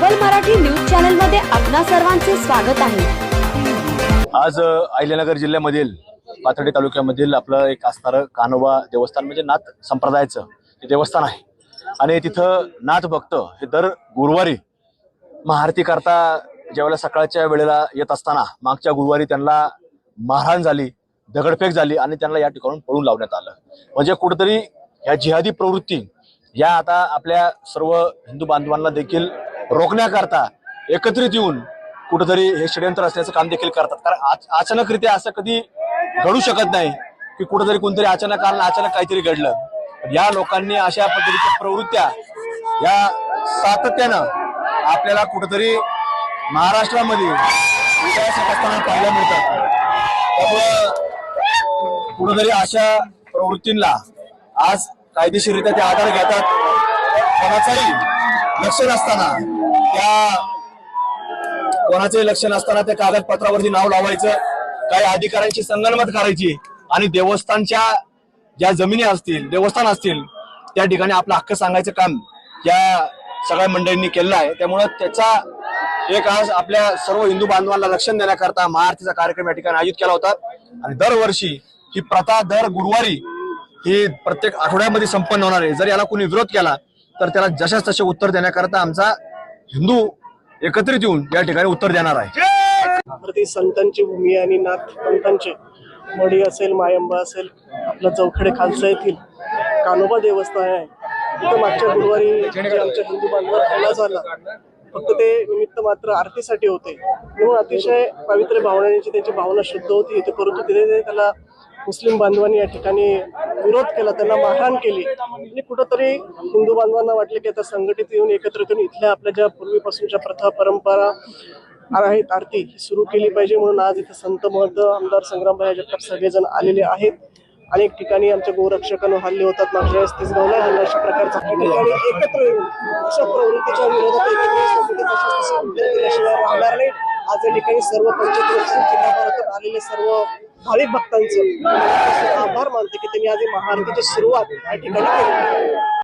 सबल मराठी न्यूज चॅनलमध्ये आपणा सर्वांचे स्वागत आहे. आज अहिल्यानगर जिल्ह्यामधील पाथर्डी तालुक्यामधील आपलं एक असणारं कानोबा देवस्थान म्हणजे नाथ संप्रदायाचं ते देवस्थान आहे. आणि तिथं नाथ भक्त हे दर गुरुवारी महाआरती करता ज्यावेळेला सकाळच्या वेळेला येत असताना मागच्या गुरुवारी त्यांना मारहाण झाली दगडफेक झाली आणि त्यांना या ठिकाणून पळून लावण्यात आलं. म्हणजे कुठेतरी ह्या जिहादी प्रवृत्ती या आता आपल्या सर्व हिंदू बांधवांना देखील रोखण्याकरता एकत्रित येऊन कुठंतरी हे षडयंत्र असल्याचं काम देखील करतात. कारण अचानकरित्या असं कधी घडू शकत नाही की कुठंतरी कोणतरी अचानक आलं अचानक काहीतरी घडलं. या लोकांनी अशा पद्धतीच्या प्रवृत्त्या या सातत्यानं आपल्याला कुठंतरी महाराष्ट्रामध्ये उदयास असताना पाहायला मिळतात. त्यामुळं कुठेतरी अशा प्रवृत्तींना आज कायदेशीररित्या ते आधार घेतात. कोणाचाही लक्ष नसताना त्या कोणाचंही लक्ष नसताना त्या कागदपत्रावरती नाव लावायचं काही अधिकाऱ्यांची संगणमत करायची आणि देवस्थानच्या ज्या जमिनी असतील देवस्थान असतील त्या ठिकाणी आपला हक्क सांगायचं काम या सगळ्या मंडळींनी केलेलं आहे. त्यामुळं त्याचा एक आज आपल्या सर्व हिंदू बांधवांना लक्षण देण्याकरता महाआरतीचा कार्यक्रम या ठिकाणी आयोजित केला होता. आणि दरवर्षी ही प्रथा दर गुरुवारी ही प्रत्येक आठवड्यामध्ये संपन्न होणार आहे. जर याला कोणी विरोध केला तर त्याला जशाच तसे उत्तर देण्याकरता आमचा हिंदू एकत्रित येऊन या ठिकाणी उत्तर देणार आहे. तर ती संतांची भूमी आणि नाथ पंतांचे मडी असेल मायंबा असेल आपलं चौखडे खालसा येथील कानोबा देवस्थान आहे. तिथं मागच्या गुरुवारी आमच्या हिंदू बांधवांवर हल्ला झाला फक्त ते निमित्त मात्र आरतीसाठी होते. म्हणून अतिशय पवित्र भावनांची त्यांची भावना शुद्ध होती. परंतु तिथे त्याला मुस्लिम बांधवांनी या ठिकाणी विरोध केला त्यांना मारहाण केली. आणि कुठंतरी हिंदू बांधवांना वाटले की आता संघटित येऊन एकत्रित येऊन इथल्या आपल्या ज्या पूर्वीपासूनच्या प्रथा परंपरा आहेत आरती ही सुरू केली पाहिजे म्हणून आज इथे संत महंत आमदार संग्रामभाई जगताप सगळेजण आलेले आहेत. अनेक ठिकाणी आमच्या गोरक्षकांवर हल्ले होतात मागच्या वेळेस तिसगावला हल्ला अशा प्रकारचा. ठिकाणी एकत्र येऊन अशा प्रवृत्तीच्या विरोधात एकत्र राहणार नाही. आज या ठिकाणी सर्व पंचक्रोशीतील जिल्हाभरातून आलेले सर्व भाविक भक्तांचं आभार मानते की त्यांनी आज महाआरतीची सुरुवात या ठिकाणी केली.